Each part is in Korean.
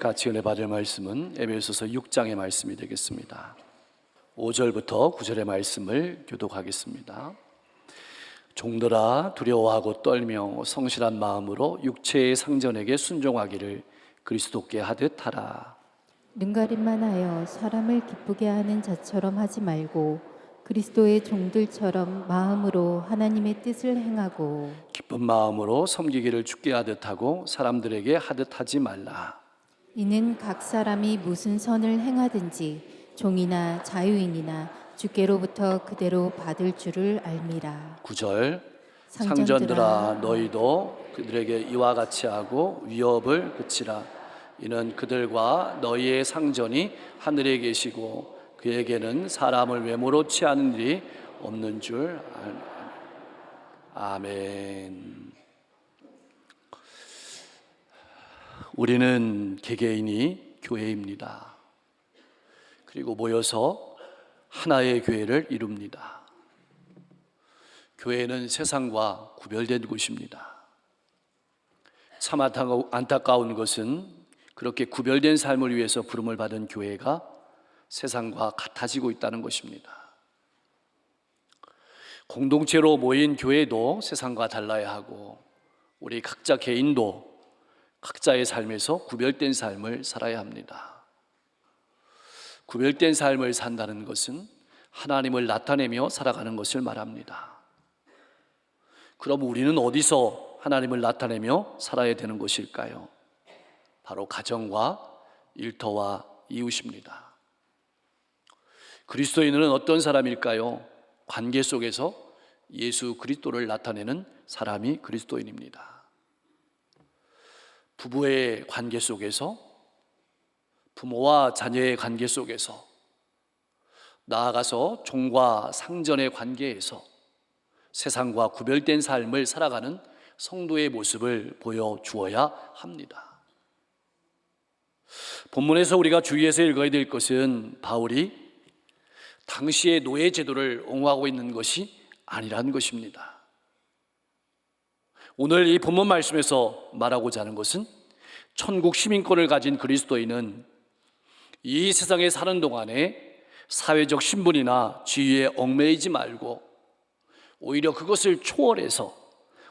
같이 은혜 받을 말씀은 에베소서 6장의 말씀이 되겠습니다. 5절부터 9절의 말씀을 교독하겠습니다. 종들아 두려워하고 떨며 성실한 마음으로 육체의 상전에게 순종하기를 그리스도께 하듯 하라. 눈가림만 하여 사람을 기쁘게 하는 자처럼 하지 말고 그리스도의 종들처럼 마음으로 하나님의 뜻을 행하고 기쁜 마음으로 섬기기를 죽게 하듯 하고 사람들에게 하듯 하지 말라. 이는 각 사람이 무슨 선을 행하든지 종이나 자유인이나 주께로부터 그대로 받을 줄을 알미라. 9절 상전들아, 너희도 그들에게 이와 같이 하고 위협을 그치라 이는 그들과 너희의 상전이 하늘에 계시고 그에게는 사람을 외모로 취하는 일이 없는 줄 알. 아멘. 우리는 개개인이 교회입니다. 그리고 모여서 하나의 교회를 이룹니다. 교회는 세상과 구별된 곳입니다. 참 안타까- 안타까운 것은 그렇게 구별된 삶을 위해서 부름을 받은 교회가 세상과 같아지고 있다는 것입니다. 공동체로 모인 교회도 세상과 달라야 하고 우리 각자 개인도 각자의 삶에서 구별된 삶을 살아야 합니다. 구별된 삶을 산다는 것은 하나님을 나타내며 살아가는 것을 말합니다. 그럼 우리는 어디서 하나님을 나타내며 살아야 되는 것일까요? 바로 가정과 일터와 이웃입니다. 그리스도인은 어떤 사람일까요? 관계 속에서 예수 그리스도를 나타내는 사람이 그리스도인입니다. 부부의 관계 속에서 부모와 자녀의 관계 속에서 나아가서 종과 상전의 관계에서 세상과 구별된 삶을 살아가는 성도의 모습을 보여주어야 합니다. 본문에서 우리가 주의해서 읽어야 될 것은 바울이 당시의 노예 제도를 옹호하고 있는 것이 아니라는 것입니다. 오늘 이 본문 말씀에서 말하고자 하는 것은 천국 시민권을 가진 그리스도인은 이 세상에 사는 동안에 사회적 신분이나 지위에 얽매이지 말고 오히려 그것을 초월해서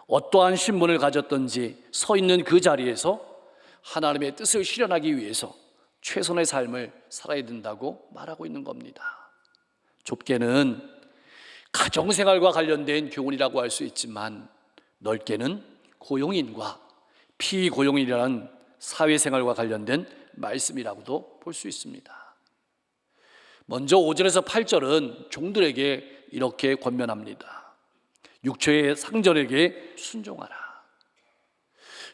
어떠한 신분을 가졌던지 서 있는 그 자리에서 하나님의 뜻을 실현하기 위해서 최선의 삶을 살아야 된다고 말하고 있는 겁니다. 좁게는 가정생활과 관련된 교훈이라고 할 수 있지만 넓게는 고용인과 피고용인이라는 사회생활과 관련된 말씀이라고도 볼 수 있습니다. 먼저 5절에서 8절은 종들에게 이렇게 권면합니다. 육체의 상전에게 순종하라.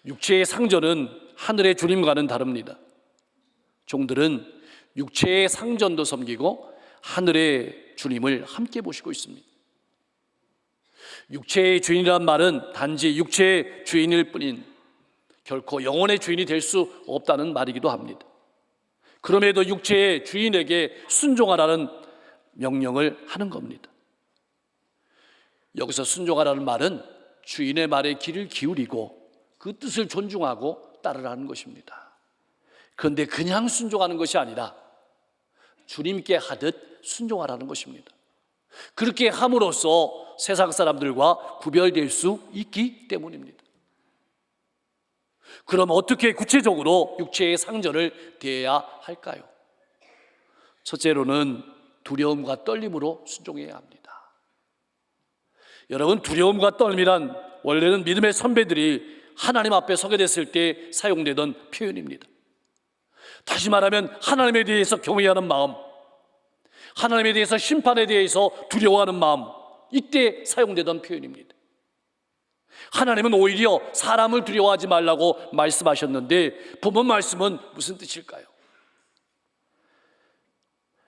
육체의 상전은 하늘의 주님과는 다릅니다. 종들은 육체의 상전도 섬기고 하늘의 주님을 함께 보시고 있습니다. 육체의 주인이란 말은 단지 육체의 주인일 뿐인 결코 영혼의 주인이 될 수 없다는 말이기도 합니다. 그럼에도 육체의 주인에게 순종하라는 명령을 하는 겁니다. 여기서 순종하라는 말은 주인의 말에 귀를 기울이고 그 뜻을 존중하고 따르라는 것입니다. 그런데 그냥 순종하는 것이 아니라 주님께 하듯 순종하라는 것입니다. 그렇게 함으로써 세상 사람들과 구별될 수 있기 때문입니다. 그럼 어떻게 구체적으로 육체의 상전을 대해야 할까요? 첫째로는 두려움과 떨림으로 순종해야 합니다. 여러분, 두려움과 떨림이란 원래는 믿음의 선배들이 하나님 앞에 서게 됐을 때 사용되던 표현입니다. 다시 말하면 하나님에 대해서 경외하는 마음, 하나님에 대해서 심판에 대해서 두려워하는 마음, 이때 사용되던 표현입니다. 하나님은 오히려 사람을 두려워하지 말라고 말씀하셨는데 본문 말씀은 무슨 뜻일까요?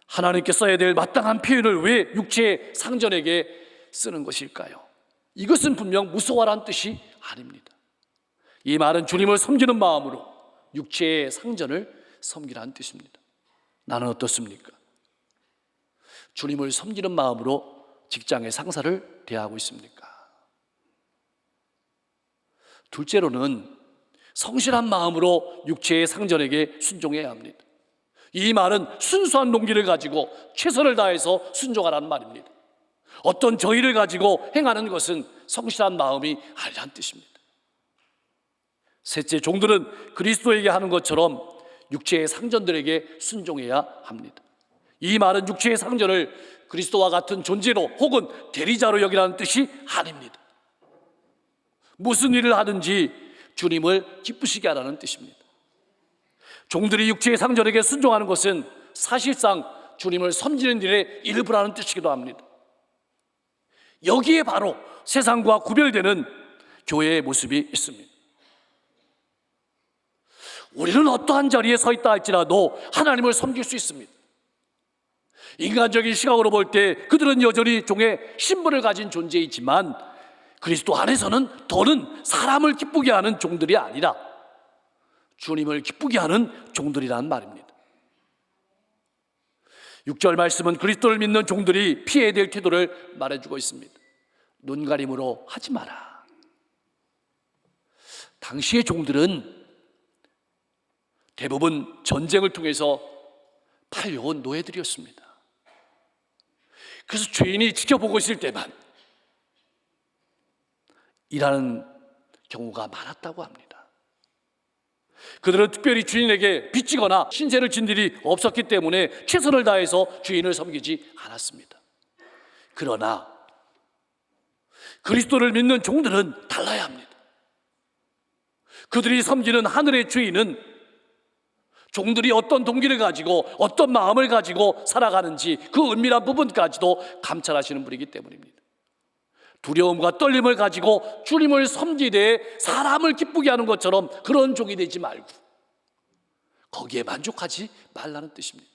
하나님께 써야 될 마땅한 표현을 왜 육체의 상전에게 쓰는 것일까요? 이것은 분명 무서워란 뜻이 아닙니다. 이 말은 주님을 섬기는 마음으로 육체의 상전을 섬기라는 뜻입니다. 나는 어떻습니까? 주님을 섬기는 마음으로 직장의 상사를 대하고 있습니까? 둘째로는 성실한 마음으로 육체의 상전에게 순종해야 합니다. 이 말은 순수한 동기를 가지고 최선을 다해서 순종하라는 말입니다. 어떤 저의를 가지고 행하는 것은 성실한 마음이 아니란 뜻입니다. 셋째, 종들은 그리스도에게 하는 것처럼 육체의 상전들에게 순종해야 합니다. 이 말은 육체의 상전을 그리스도와 같은 존재로 혹은 대리자로 여기라는 뜻이 아닙니다. 무슨 일을 하든지 주님을 기쁘시게 하라는 뜻입니다. 종들이 육체의 상전에게 순종하는 것은 사실상 주님을 섬기는 일의 일부라는 뜻이기도 합니다. 여기에 바로 세상과 구별되는 교회의 모습이 있습니다. 우리는 어떠한 자리에 서 있다 할지라도 하나님을 섬길 수 있습니다. 인간적인 시각으로 볼 때 그들은 여전히 종의 신분을 가진 존재이지만 그리스도 안에서는 더는 사람을 기쁘게 하는 종들이 아니라 주님을 기쁘게 하는 종들이라는 말입니다. 6절 말씀은 그리스도를 믿는 종들이 피해야 될 태도를 말해주고 있습니다. 눈가림으로 하지 마라. 당시의 종들은 대부분 전쟁을 통해서 팔려온 노예들이었습니다. 그래서 죄인이 지켜보고 있을 때만 일하는 경우가 많았다고 합니다. 그들은 특별히 주인에게 빚지거나 신세를 진 일이 없었기 때문에 최선을 다해서 주인을 섬기지 않았습니다. 그러나 그리스도를 믿는 종들은 달라야 합니다. 그들이 섬기는 하늘의 주인은 종들이 어떤 동기를 가지고 어떤 마음을 가지고 살아가는지 그 은밀한 부분까지도 감찰하시는 분이기 때문입니다. 두려움과 떨림을 가지고 주님을 섬기되 사람을 기쁘게 하는 것처럼 그런 종이 되지 말고 거기에 만족하지 말라는 뜻입니다.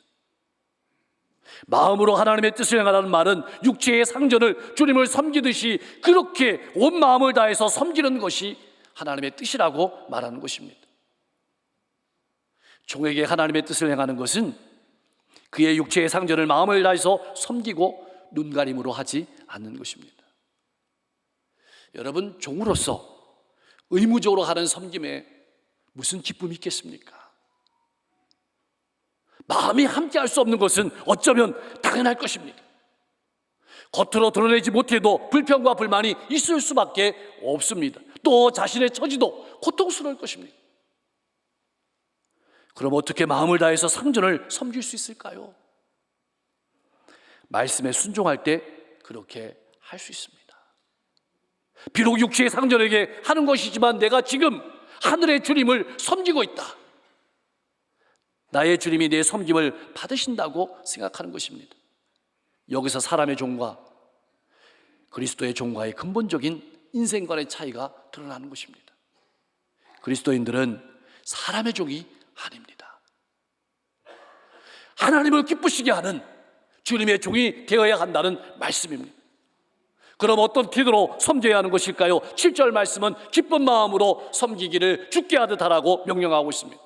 마음으로 하나님의 뜻을 행하라는 말은 육체의 상전을 주님을 섬기듯이 그렇게 온 마음을 다해서 섬기는 것이 하나님의 뜻이라고 말하는 것입니다. 종에게 하나님의 뜻을 행하는 것은 그의 육체의 상전을 마음을 다해서 섬기고 눈가림으로 하지 않는 것입니다. 여러분 종으로서 의무적으로 하는 섬김에 무슨 기쁨이 있겠습니까? 마음이 함께 할 수 없는 것은 어쩌면 당연할 것입니다. 겉으로 드러내지 못해도 불평과 불만이 있을 수밖에 없습니다. 또 자신의 처지도 고통스러울 것입니다. 그럼 어떻게 마음을 다해서 상전을 섬길 수 있을까요? 말씀에 순종할 때 그렇게 할 수 있습니다. 비록 육체의 상전에게 하는 것이지만 내가 지금 하늘의 주님을 섬기고 있다. 나의 주님이 내 섬김을 받으신다고 생각하는 것입니다. 여기서 사람의 종과 그리스도의 종과의 근본적인 인생관의 차이가 드러나는 것입니다. 그리스도인들은 사람의 종이 아닙니다. 하나님을 기쁘시게 하는 주님의 종이 되어야 한다는 말씀입니다. 그럼 어떤 태도로 섬겨야 하는 것일까요? 7절 말씀은 기쁜 마음으로 섬기기를 죽게 하듯 하라고 명령하고 있습니다.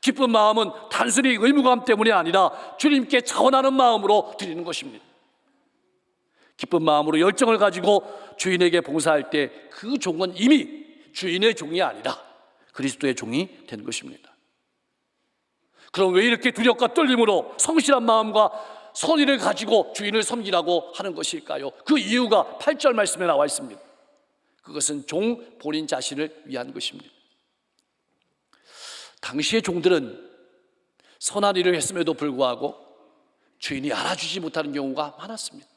기쁜 마음은 단순히 의무감 때문이 아니라 주님께 자원하는 마음으로 드리는 것입니다. 기쁜 마음으로 열정을 가지고 주인에게 봉사할 때 그 종은 이미 주인의 종이 아니라 그리스도의 종이 된 것입니다. 그럼 왜 이렇게 두렵과 떨림으로 성실한 마음과 선의를 가지고 주인을 섬기라고 하는 것일까요? 그 이유가 8절 말씀에 나와 있습니다. 그것은 종 본인 자신을 위한 것입니다. 당시의 종들은 선한 일을 했음에도 불구하고 주인이 알아주지 못하는 경우가 많았습니다.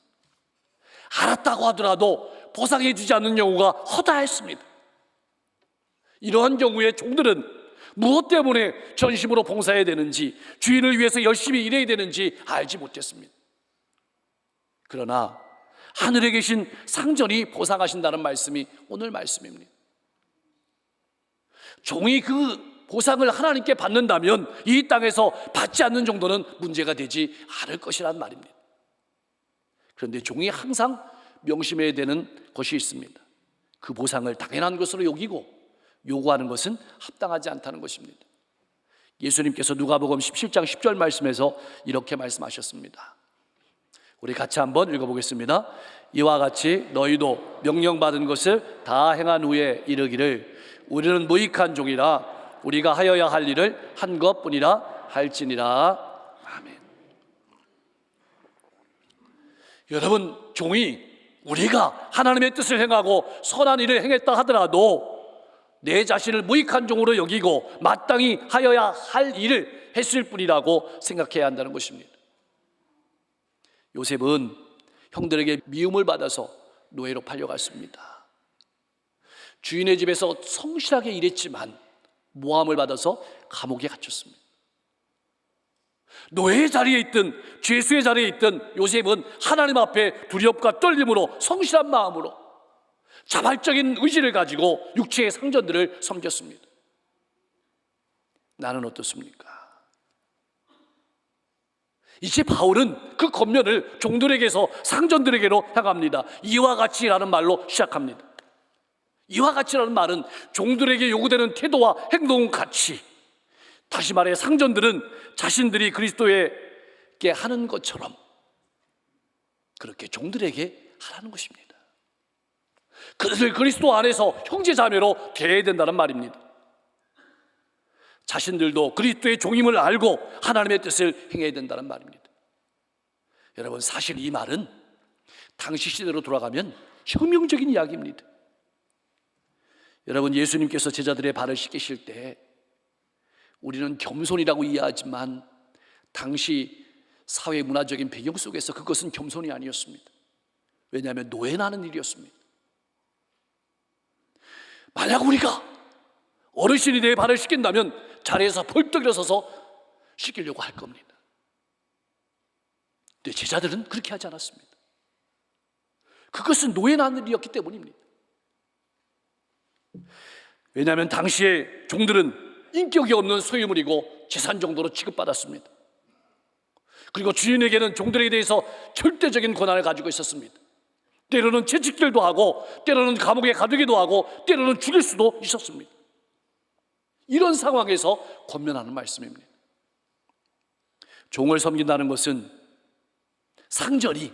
알았다고 하더라도 보상해 주지 않는 경우가 허다했습니다. 이러한 경우에 종들은 무엇 때문에 전심으로 봉사해야 되는지, 주인을 위해서 열심히 일해야 되는지 알지 못했습니다. 그러나 하늘에 계신 상전이 보상하신다는 말씀이 오늘 말씀입니다. 종이 그 보상을 하나님께 받는다면 이 땅에서 받지 않는 정도는 문제가 되지 않을 것이란 말입니다. 그런데 종이 항상 명심해야 되는 것이 있습니다. 그 보상을 당연한 것으로 여기고 요구하는 것은 합당하지 않다는 것입니다. 예수님께서 누가복음 17장 10절 말씀에서 이렇게 말씀하셨습니다. 우리 같이 한번 읽어보겠습니다. 이와 같이 너희도 명령받은 것을 다 행한 후에 이르기를 우리는 무익한 종이라 우리가 하여야 할 일을 한 것뿐이라 할지니라 아멘. 여러분 종이 우리가 하나님의 뜻을 행하고 선한 일을 행했다 하더라도 내 자신을 무익한 종으로 여기고 마땅히 하여야 할 일을 했을 뿐이라고 생각해야 한다는 것입니다. 요셉은 형들에게 미움을 받아서 노예로 팔려갔습니다. 주인의 집에서 성실하게 일했지만 모함을 받아서 감옥에 갇혔습니다. 노예의 자리에 있든 죄수의 자리에 있든 요셉은 하나님 앞에 두렵과 떨림으로 성실한 마음으로 자발적인 의지를 가지고 육체의 상전들을 섬겼습니다. 나는 어떻습니까? 이제 바울은 그 겉면을 종들에게서 상전들에게로 향합니다. 이와 같이라는 말로 시작합니다. 이와 같이라는 말은 종들에게 요구되는 태도와 행동 같이 다시 말해 상전들은 자신들이 그리스도에게 하는 것처럼 그렇게 종들에게 하라는 것입니다. 그들을 그리스도 안에서 형제 자매로 대해야 된다는 말입니다. 자신들도 그리스도의 종임을 알고 하나님의 뜻을 행해야 된다는 말입니다. 여러분 사실 이 말은 당시 시대로 돌아가면 혁명적인 이야기입니다. 여러분 예수님께서 제자들의 발을 씻기실 때 우리는 겸손이라고 이해하지만 당시 사회 문화적인 배경 속에서 그것은 겸손이 아니었습니다. 왜냐하면 노예나는 일이었습니다. 만약 우리가 어르신이 내 발을 씻긴다면 자리에서 벌떡 일어서서 씻기려고 할 겁니다. 근데 제자들은 그렇게 하지 않았습니다. 그것은 노예나는 일이었기 때문입니다. 왜냐하면 당시에 종들은 인격이 없는 소유물이고 재산 정도로 취급받았습니다. 그리고 주인에게는 종들에 대해서 절대적인 권한을 가지고 있었습니다. 때로는 채찍질도 하고, 때로는 감옥에 가두기도 하고, 때로는 죽일 수도 있었습니다. 이런 상황에서 권면하는 말씀입니다. 종을 섬긴다는 것은 상전이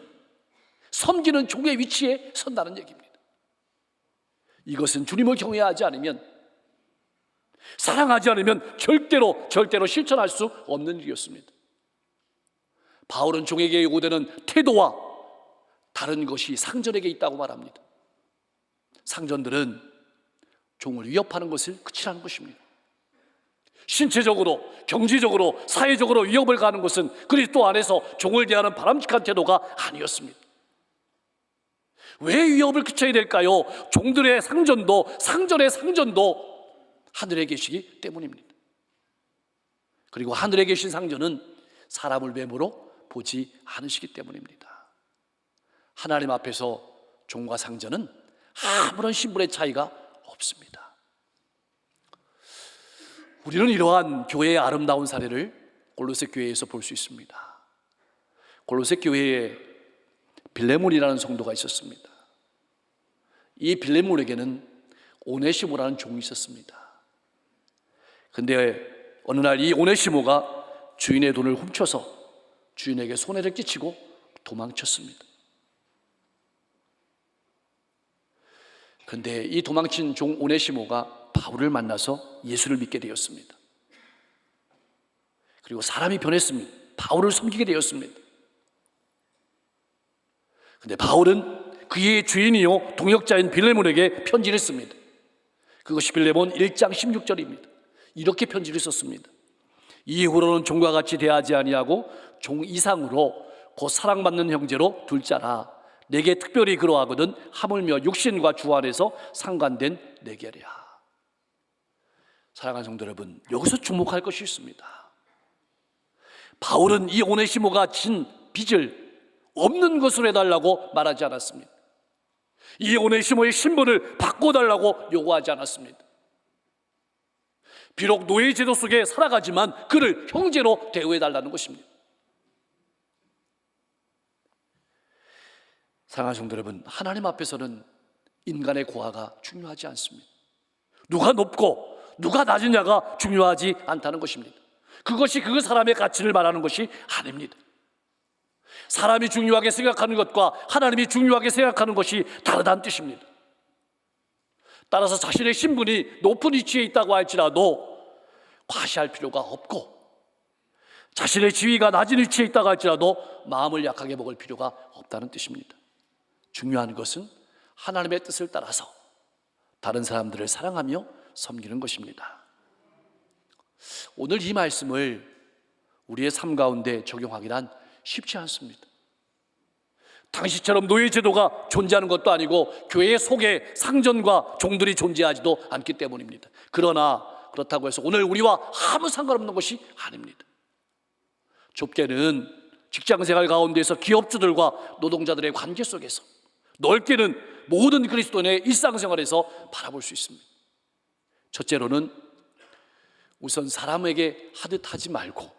섬기는 종의 위치에 선다는 얘기입니다. 이것은 주님을 경외하지 않으면 사랑하지 않으면 절대로 절대로 실천할 수 없는 일이었습니다. 바울은 종에게 요구되는 태도와 다른 것이 상전에게 있다고 말합니다. 상전들은 종을 위협하는 것을 그치라는 것입니다. 신체적으로, 경제적으로, 사회적으로 위협을 가는 것은 그리스도 안에서 종을 대하는 바람직한 태도가 아니었습니다. 왜 위협을 그쳐야 될까요? 종들의 상전도, 상전의 상전도 하늘에 계시기 때문입니다. 그리고 하늘에 계신 상전은 사람을 외모로 보지 않으시기 때문입니다. 하나님 앞에서 종과 상전은 아무런 신분의 차이가 없습니다. 우리는 이러한 교회의 아름다운 사례를 골로새 교회에서 볼 수 있습니다. 골로새 교회에 빌레몬이라는 성도가 있었습니다. 이 빌레몬에게는 오네시모라는 종이 있었습니다. 근데 어느 날 이 오네시모가 주인의 돈을 훔쳐서 주인에게 손해를 끼치고 도망쳤습니다. 근데 이 도망친 종 오네시모가 바울을 만나서 예수를 믿게 되었습니다. 그리고 사람이 변했습니다. 바울을 섬기게 되었습니다. 근데 바울은 그의 주인이요 동역자인 빌레몬에게 편지를 씁니다. 그것이 빌레몬 1장 16절입니다. 이렇게 편지를 썼습니다. 이후로는 종과 같이 대하지 아니하고 종 이상으로 곧 사랑받는 형제로 둘 자라. 내게 특별히 그러하거든 하물며 육신과 주 안에서 상관된 내결이야. 사랑하는 성도 여러분, 여기서 주목할 것이 있습니다. 바울은 이 오네시모가 진 빚을 없는 것으로 해달라고 말하지 않았습니다. 이 오네시모의 신분을 바꿔달라고 요구하지 않았습니다. 비록 노예 제도 속에 살아가지만 그를 형제로 대우해달라는 것입니다. 사랑하는 성도 여러분, 하나님 앞에서는 인간의 고하가 중요하지 않습니다. 누가 높고 누가 낮으냐가 중요하지 않다는 것입니다. 그것이 그 사람의 가치를 말하는 것이 아닙니다. 사람이 중요하게 생각하는 것과 하나님이 중요하게 생각하는 것이 다르다는 뜻입니다. 따라서 자신의 신분이 높은 위치에 있다고 할지라도 과시할 필요가 없고 자신의 지위가 낮은 위치에 있다고 할지라도 마음을 약하게 먹을 필요가 없다는 뜻입니다. 중요한 것은 하나님의 뜻을 따라서 다른 사람들을 사랑하며 섬기는 것입니다. 오늘 이 말씀을 우리의 삶 가운데 적용하기란 쉽지 않습니다. 당시처럼 노예 제도가 존재하는 것도 아니고 교회 속에 상전과 종들이 존재하지도 않기 때문입니다. 그러나 그렇다고 해서 오늘 우리와 아무 상관없는 것이 아닙니다. 좁게는 직장 생활 가운데서 기업주들과 노동자들의 관계 속에서 넓게는 모든 그리스도인의 일상생활에서 바라볼 수 있습니다. 첫째로는 우선 사람에게 하듯 하지 말고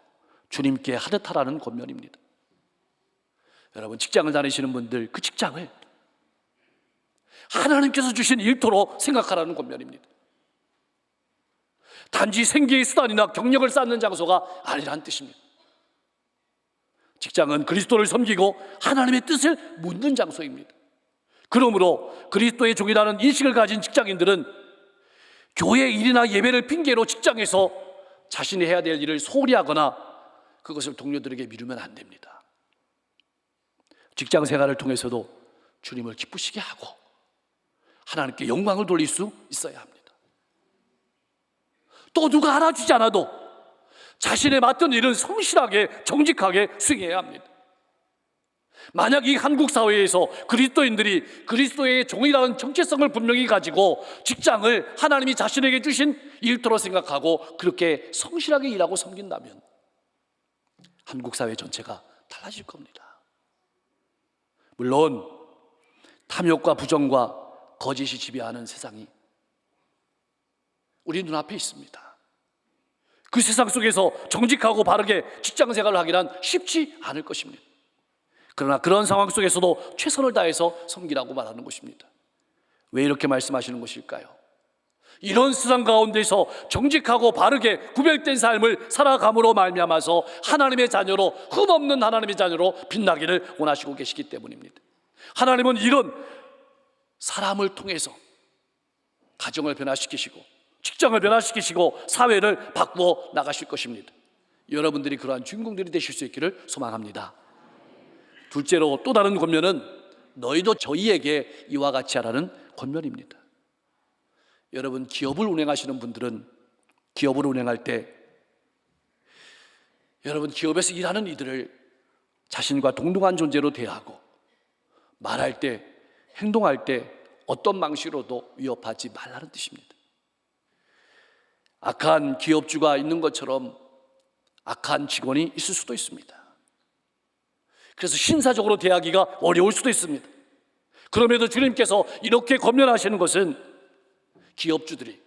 주님께 하듯 하라는 권면입니다. 여러분 직장을 다니시는 분들 그 직장을 하나님께서 주신 일터로 생각하라는 권면입니다. 단지 생계의 수단이나 경력을 쌓는 장소가 아니라는 뜻입니다. 직장은 그리스도를 섬기고 하나님의 뜻을 묻는 장소입니다. 그러므로 그리스도의 종이라는 인식을 가진 직장인들은 교회 일이나 예배를 핑계로 직장에서 자신이 해야 될 일을 소홀히 하거나 그것을 동료들에게 미루면 안 됩니다. 직장 생활을 통해서도 주님을 기쁘시게 하고 하나님께 영광을 돌릴 수 있어야 합니다. 또 누가 알아주지 않아도 자신의 맡은 일은 성실하게 정직하게 수행해야 합니다. 만약 이 한국 사회에서 그리스도인들이 그리스도의 종이라는 정체성을 분명히 가지고 직장을 하나님이 자신에게 주신 일터로 생각하고 그렇게 성실하게 일하고 섬긴다면 한국 사회 전체가 달라질 겁니다. 물론 탐욕과 부정과 거짓이 지배하는 세상이 우리 눈앞에 있습니다. 그 세상 속에서 정직하고 바르게 직장 생활을 하기란 쉽지 않을 것입니다. 그러나 그런 상황 속에서도 최선을 다해서 섬기라고 말하는 것입니다. 왜 이렇게 말씀하시는 것일까요? 이런 세상 가운데서 정직하고 바르게 구별된 삶을 살아감으로 말미암아서 하나님의 자녀로 흠없는 하나님의 자녀로 빛나기를 원하시고 계시기 때문입니다. 하나님은 이런 사람을 통해서 가정을 변화시키시고 직장을 변화시키시고 사회를 바꾸어 나가실 것입니다. 여러분들이 그러한 주인공들이 되실 수 있기를 소망합니다. 둘째로 또 다른 권면은 너희도 저희에게 이와 같이 하라는 권면입니다. 여러분 기업을 운행하시는 분들은 기업을 운행할 때 여러분 기업에서 일하는 이들을 자신과 동등한 존재로 대하고 말할 때 행동할 때 어떤 방식으로도 위협하지 말라는 뜻입니다. 악한 기업주가 있는 것처럼 악한 직원이 있을 수도 있습니다. 그래서 신사적으로 대하기가 어려울 수도 있습니다. 그럼에도 주님께서 이렇게 권면하시는 것은 기업주들이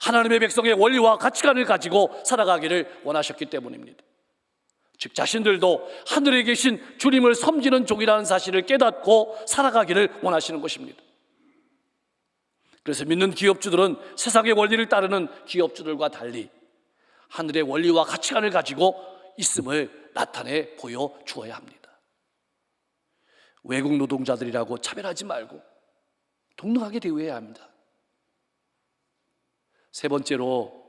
하나님의 백성의 원리와 가치관을 가지고 살아가기를 원하셨기 때문입니다. 즉 자신들도 하늘에 계신 주님을 섬기는 종이라는 사실을 깨닫고 살아가기를 원하시는 것입니다. 그래서 믿는 기업주들은 세상의 원리를 따르는 기업주들과 달리 하늘의 원리와 가치관을 가지고 있음을 나타내 보여 주어야 합니다. 외국 노동자들이라고 차별하지 말고 동등하게 대우해야 합니다. 세 번째로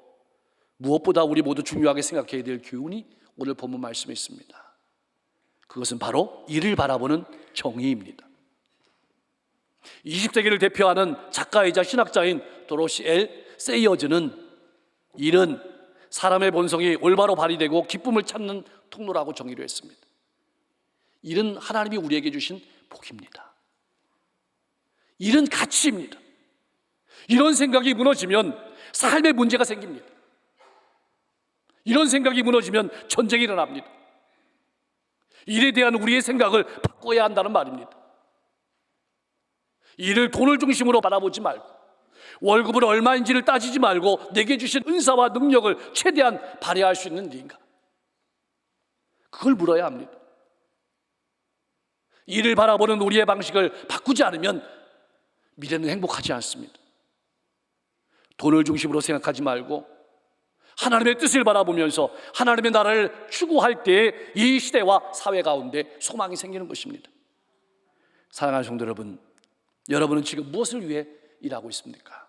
무엇보다 우리 모두 중요하게 생각해야 될 교훈이 오늘 본문 말씀에 있습니다. 그것은 바로 이를 바라보는 정의입니다. 20세기를 대표하는 작가이자 신학자인 도로시 엘 세이어즈는 일은 사람의 본성이 올바로 발휘되고 기쁨을 찾는 통로라고 정의를 했습니다. 일은 하나님이 우리에게 주신 복입니다. 일은 가치입니다. 이런 생각이 무너지면 삶에 문제가 생깁니다. 이런 생각이 무너지면 전쟁이 일어납니다. 일에 대한 우리의 생각을 바꿔야 한다는 말입니다. 일을 돈을 중심으로 바라보지 말고 월급을 얼마인지를 따지지 말고 내게 주신 은사와 능력을 최대한 발휘할 수 있는 네인가? 그걸 물어야 합니다. 일을 바라보는 우리의 방식을 바꾸지 않으면 미래는 행복하지 않습니다. 돈을 중심으로 생각하지 말고 하나님의 뜻을 바라보면서 하나님의 나라를 추구할 때이 시대와 사회 가운데 소망이 생기는 것입니다. 사랑하는 성도 여러분, 여러분은 지금 무엇을 위해 일하고 있습니까?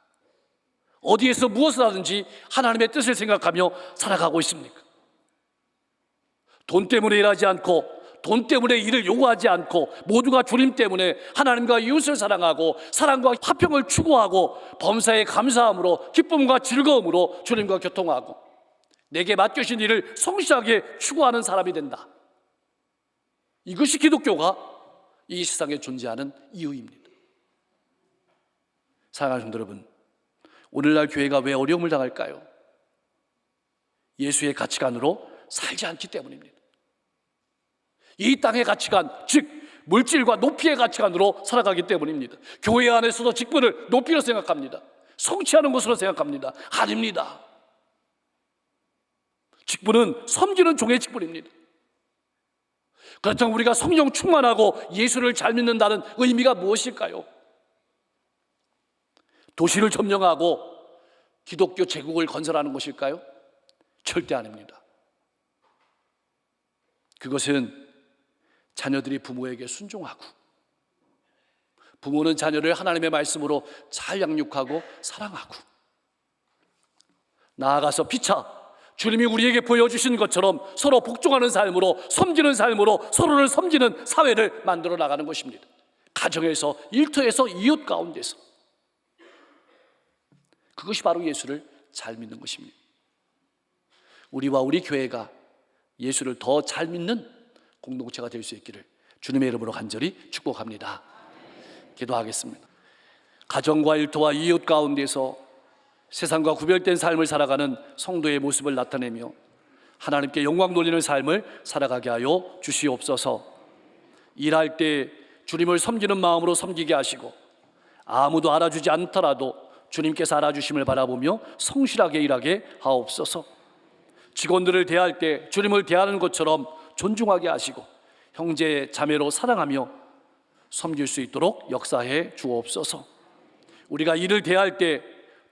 어디에서 무엇을 하든지 하나님의 뜻을 생각하며 살아가고 있습니까? 돈 때문에 일하지 않고 돈 때문에 일을 요구하지 않고 모두가 주님 때문에 하나님과 이웃을 사랑하고 사랑과 화평을 추구하고 범사에 감사함으로 기쁨과 즐거움으로 주님과 교통하고 내게 맡겨진 일을 성실하게 추구하는 사람이 된다. 이것이 기독교가 이 세상에 존재하는 이유입니다. 사랑하는 여러분, 오늘날 교회가 왜 어려움을 당할까요? 예수의 가치관으로 살지 않기 때문입니다. 이 땅의 가치관, 즉 물질과 높이의 가치관으로 살아가기 때문입니다. 교회 안에서도 직분을 높이로 생각합니다. 성취하는 것으로 생각합니다. 아닙니다. 직분은 섬기는 종의 직분입니다. 그렇다면 우리가 성령 충만하고 예수를 잘 믿는다는 의미가 무엇일까요? 도시를 점령하고 기독교 제국을 건설하는 것일까요? 절대 아닙니다. 그것은 자녀들이 부모에게 순종하고 부모는 자녀를 하나님의 말씀으로 잘 양육하고 사랑하고 나아가서 피차 주님이 우리에게 보여주신 것처럼 서로 복종하는 삶으로 섬기는 삶으로 서로를 섬기는 사회를 만들어 나가는 것입니다. 가정에서 일터에서 이웃 가운데서 그것이 바로 예수를 잘 믿는 것입니다. 우리와 우리 교회가 예수를 더 잘 믿는 공동체가 될 수 있기를 주님의 이름으로 간절히 축복합니다. 기도하겠습니다. 가정과 일터와 이웃 가운데서 세상과 구별된 삶을 살아가는 성도의 모습을 나타내며 하나님께 영광 돌리는 삶을 살아가게 하여 주시옵소서. 일할 때 주님을 섬기는 마음으로 섬기게 하시고 아무도 알아주지 않더라도 주님께서 알아주심을 바라보며 성실하게 일하게 하옵소서. 직원들을 대할 때 주님을 대하는 것처럼 존중하게 하시고 형제 자매로 사랑하며 섬길 수 있도록 역사해 주옵소서. 우리가 일을 대할 때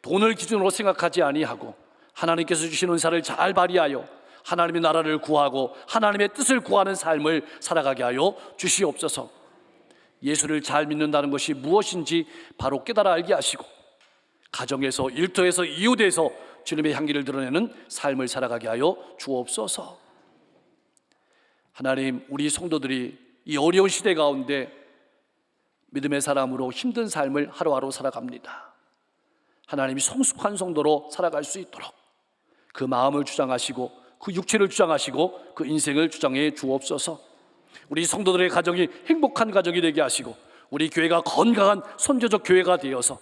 돈을 기준으로 생각하지 아니하고 하나님께서 주신 은사를 잘 발휘하여 하나님의 나라를 구하고 하나님의 뜻을 구하는 삶을 살아가게 하여 주시옵소서. 예수를 잘 믿는다는 것이 무엇인지 바로 깨달아 알게 하시고 가정에서 일터에서 이웃에서 주님의 향기를 드러내는 삶을 살아가게 하여 주옵소서. 하나님, 우리 성도들이 이 어려운 시대 가운데 믿음의 사람으로 힘든 삶을 하루하루 살아갑니다. 하나님이 성숙한 성도로 살아갈 수 있도록 그 마음을 주장하시고 그 육체를 주장하시고 그 인생을 주장해 주옵소서. 우리 성도들의 가정이 행복한 가정이 되게 하시고 우리 교회가 건강한 선교적 교회가 되어서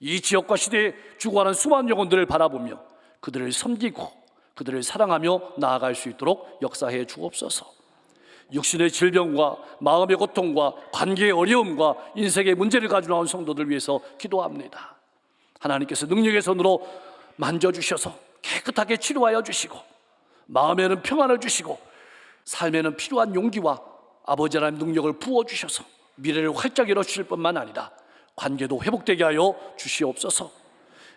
이 지역과 시대에 죽어가는 수많은 영혼들을 바라보며 그들을 섬기고 그들을 사랑하며 나아갈 수 있도록 역사해 주옵소서. 육신의 질병과 마음의 고통과 관계의 어려움과 인생의 문제를 가지고 나온 성도들 위해서 기도합니다. 하나님께서 능력의 손으로 만져주셔서 깨끗하게 치료하여 주시고 마음에는 평안을 주시고 삶에는 필요한 용기와 아버지 하나님 능력을 부어주셔서 미래를 활짝 열어주실 뿐만 아니라 관계도 회복되게 하여 주시옵소서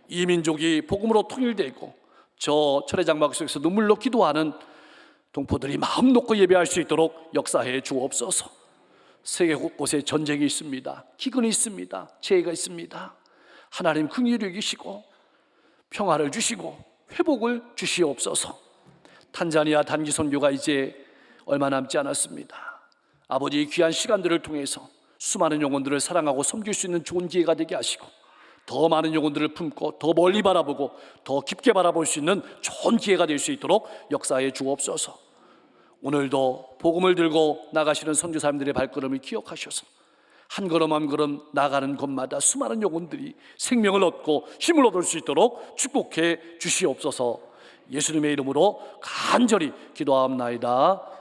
이 민족이 복음으로 통일되고 저 철의 장막 속에서 눈물로 기도하는 동포들이 마음 놓고 예배할 수 있도록 역사해 주옵소서 세계 곳곳에 전쟁이 있습니다 기근이 있습니다 재해가 있습니다 하나님 긍휼히 여기시고 평화를 주시고 회복을 주시옵소서. 탄자니아 단기 선교가 이제 얼마 남지 않았습니다. 아버지의 귀한 시간들을 통해서 수많은 영혼들을 사랑하고 섬길 수 있는 좋은 기회가 되게 하시고 더 많은 영혼들을 품고 더 멀리 바라보고 더 깊게 바라볼 수 있는 좋은 기회가 될 수 있도록 역사해 주옵소서. 오늘도 복음을 들고 나가시는 선교사님들의 발걸음을 기억하셔서 한 걸음 한 걸음 나가는 곳마다 수많은 영혼들이 생명을 얻고 힘을 얻을 수 있도록 축복해 주시옵소서 예수님의 이름으로 간절히 기도하옵나이다.